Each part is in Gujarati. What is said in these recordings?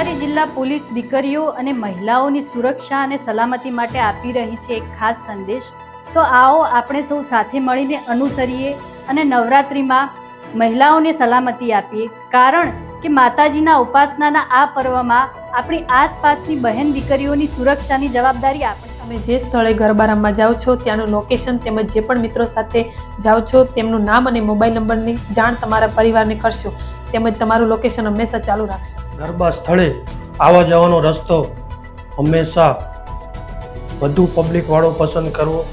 નવસારી જિલ્લા પોલીસ દીકરીઓ અને મહિલાઓની સુરક્ષા અને સલામતી માટે આપી રહી છે એક ખાસ સંદેશ તો આવો આપણે સૌ સાથે મળીને અનુસરીએ અને નવરાત્રિમાં મહિલાઓને સલામતી આપીએ કારણ કે માતાજીના ઉપાસનાના આ પર્વમાં આપણી આસપાસની બહેન દીકરીઓની સુરક્ષાની જવાબદારી આપણે તમે જે સ્થળે ગરબા રમવા જાઓ છો, ત્યાંનું લોકેશન તેમજ જે પણ મિત્રો સાથે જાઓ છો, તેમનું નામ અને મોબાઈલ નંબરની જાણ તમારા પરિવારને કરશો। તેમજ તમારું લોકેશન હંમેશા ચાલુ રાખશો. ગરબા સ્થળે આવવા જવાનો રસ્તો હંમેશા વધુ પબ્લિકવાળો પસંદ કરવો,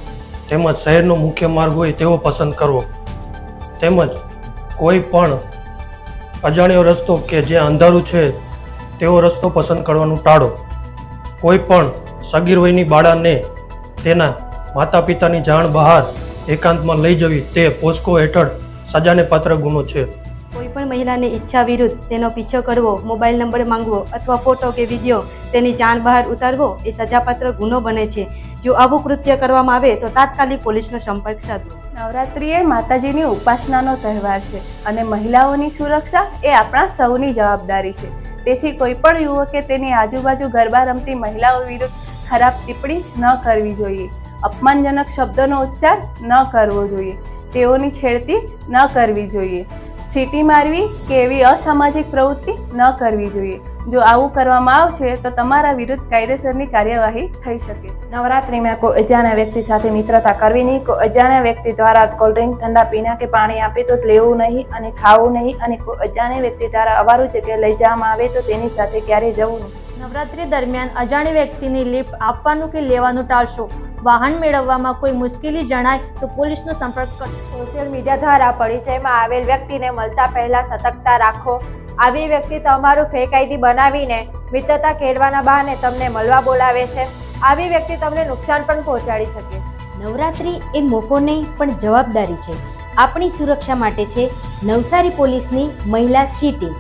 તેમજ શહેરનો મુખ્ય માર્ગ હોય તેવો પસંદ કરવો. તેમજ કોઈ પણ અજાણ્યો રસ્તો કે જે અંધારું છે, તેવો રસ્તો પસંદ કરવાનું ટાળો. કોઈ પણ સગીર વયની બાળાને તેના માતા પિતાની જાણ બહાર એકાંતમાં લઈ જવી તે પોસ્કો હેઠળ સજાને પાત્ર ગુનો છે. કોઈ પણ મહિલાની ઈચ્છા વિરુદ્ધ તેનો પીછો કરવો, મોબાઈલ નંબર માંગવો અથવા ફોટો કે વીડિયો તેની જાણ બહાર ઉતારવો એ સજાપાત્ર ગુનો બને છે. જો આવું કૃત્ય કરવામાં આવે તો તાત્કાલિક પોલીસનો સંપર્ક સાધવો. નવરાત્રિ એ માતાજીની ઉપાસનાનો તહેવાર છે અને મહિલાઓની સુરક્ષા એ આપણા સૌની જવાબદારી છે. તેથી કોઈ પણ યુવકે તેની આજુબાજુ ગરબા રમતી મહિલાઓ વિરુદ્ધ ખરાબ ટિપ્પણી ન કરવી જોઈએ. અપમાનજનક શબ્દોનો ઉચ્ચાર ન કરવો જોઈએ. તેઓની છેડતી ન કરવી જોઈએ. સીટી મારવી કે એવી અસામાજિક પ્રવૃત્તિ ન કરવી જોઈએ. જો આવું કરવામાં આવશે તો તમારા વિરુદ્ધ કાયદેસરની કાર્યવાહી થઈ શકે છે. નવરાત્રિમાં કોઈ અજાણ્યા વ્યક્તિ સાથે મિત્રતા કરવી નહીં. કોઈ અજાણ્યા વ્યક્તિ દ્વારા કોલ્ડ ડ્રિંક ઠંડા પીણા કે પાણી આપે તો લેવું નહીં અને ખાવું નહીં. અને કોઈ અજાણ્યા વ્યક્તિ દ્વારા અવારું જગ્યાએ લઈ જવામાં આવે તો તેની સાથે ક્યારેય જવું નહીં. નવરાત્રિ દરમિયાન અજાણી વ્યક્તિની લિફ્ટ આપવાનું કે લેવાનું ટાળશો? વાહન મેળવવામાં કોઈ મુશ્કેલી જણાય તો પોલીસનો સંપર્ક સોશિયલ મીડિયા દ્વારા પરિચયમાં આવેલ વ્યક્તિને મળતા પહેલા સતર્કતા રાખો. આવી વ્યક્તિ તમારું ફેક આઈડી બનાવીને મિત્રતા કેળવાના બહાને તમને મળવા બોલાવે છે. આવી વ્યક્તિ તમને નુકસાન પણ પહોંચાડી શકે છે. નવરાત્રિ એ મોકો નહીં, પણ જવાબદારી છે. આપણી સુરક્ષા માટે છે નવસારી પોલીસની મહિલા સી ટીમ.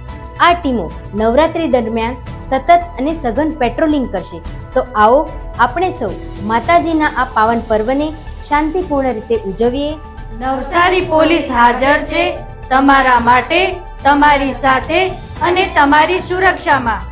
આ ટીમો નવરાત્રિ દરમિયાન સતત અને સઘન પેટ્રોલિંગ કરશે. તો આવો આપણે સૌ માતાજીના આ પાવન પર્વને શાંતિપૂર્ણ રીતે ઉજવીએ. નવસારી પોલીસ હાજર છે તમારા માટે, તમારી સાથે અને તમારી સુરક્ષામાં.